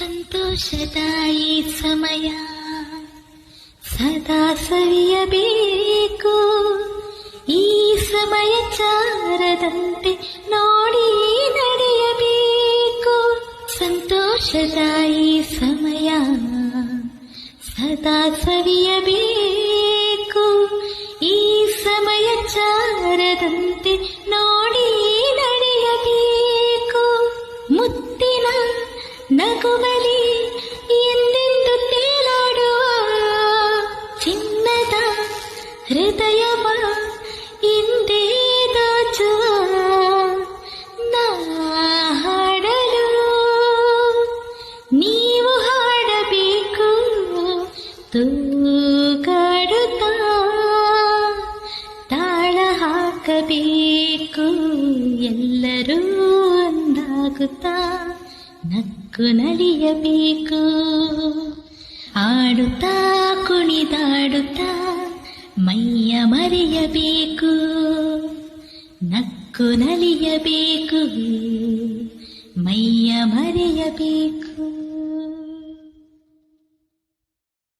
ಸಂತೋಷದಾಯಿ ಸಮಯ. ಸದಾ ಸವಿಯಬೇಕು. ಈ ಸಮಯ ಚಾರದಂತೆ ನೋಡಿ ನಡೆಯಬೇಕು. ಸಂತೋಷದಾಯಿ ಸಮಯ. ಸದಾ ಸವಿಯಬೇಕು. ಈ ಸಮಯ ಚಾರದಂತೆ ನೋಡಿ ನಗುವಲಿ ಎಂದೆಂದು ತೇಲಾಡುವ ಚಿನ್ನದ ಹೃದಯವ ಹಿಂದೆ ದಾಚುವ ನಾ ಹಾಡಲು. ನೀವು ಹಾಡಬೇಕು, ತೂಗಾಡುತ್ತಾ ತಾಳ ಹಾಕಬೇಕು, ಎಲ್ಲರೂ ಒಂದಾಗುತ್ತಾ ನಲಿಯಬೇಕು. ಆಡುತ್ತಾ ಕುಣಿದಾಡುತ್ತಾ ಮೈಯ ಮರೆಯಬೇಕು. ನಕ್ಕು ನಲಿಯಬೇಕು. ಮೈಯ ಮರೆಯಬೇಕು.